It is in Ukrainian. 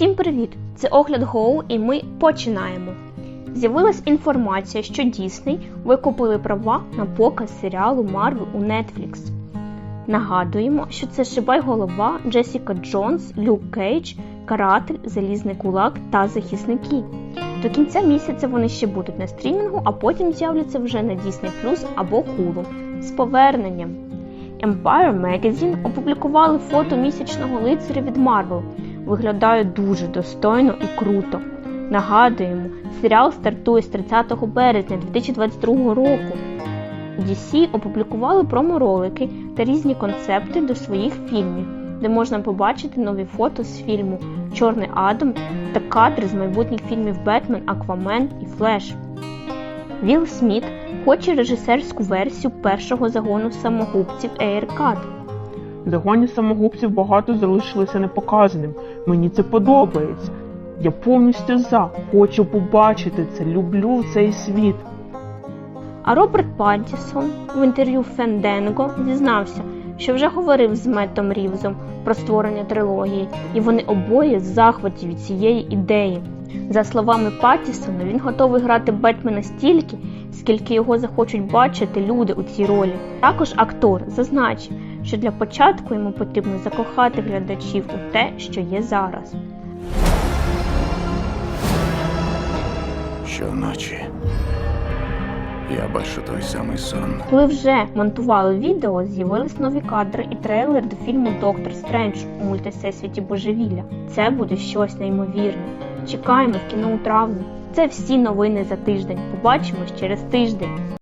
Всім привіт! Це огляд Гоу і ми починаємо. З'явилась інформація, що Дісней викупили права на показ серіалу Марвел у Netflix. Нагадуємо, що це Шибай Голова, Джесіка Джонс, Люк Кейдж, Каратель, Залізний Кулак та Захисники. До кінця місяця вони ще будуть на стрімінгу, а потім з'являться вже на Disney Plus або Hulu. З поверненням! Empire Magazine опублікували фото місячного лицаря від Marvel. Виглядає дуже достойно і круто. Нагадуємо, серіал стартує з 30 березня 2022 року. DC опублікували промо-ролики та різні концепти до своїх фільмів, де можна побачити нові фото з фільму Чорний Адам та кадри з майбутніх фільмів Бетмен, Аквамен і Флеш. Вілл Сміт хоче режисерську версію першого загону самогубців. В загоні самогубців багато залишилося непоказаним. Мені це подобається. Я повністю за. Хочу побачити це. Люблю цей світ. А Роберт Паттісон в інтерв'ю Фенденго зізнався, що вже говорив з Меттом Рівзом про створення трилогії, і вони обоє в захваті від цієї ідеї. За словами Паттісона, він готовий грати Бетмена стільки, скільки його захочуть бачити люди у цій ролі. Також актор зазначив, що для початку йому потрібно закохати глядачів у те, що є зараз. Щоночі я бачу той самий сон. Коли вже монтували відео, з'явились нові кадри і трейлер до фільму Доктор Стрендж у мультисесвіті Божевілля. Це буде щось неймовірне. Чекаємо в кіно у травні. Це всі новини за тиждень. Побачимось через тиждень.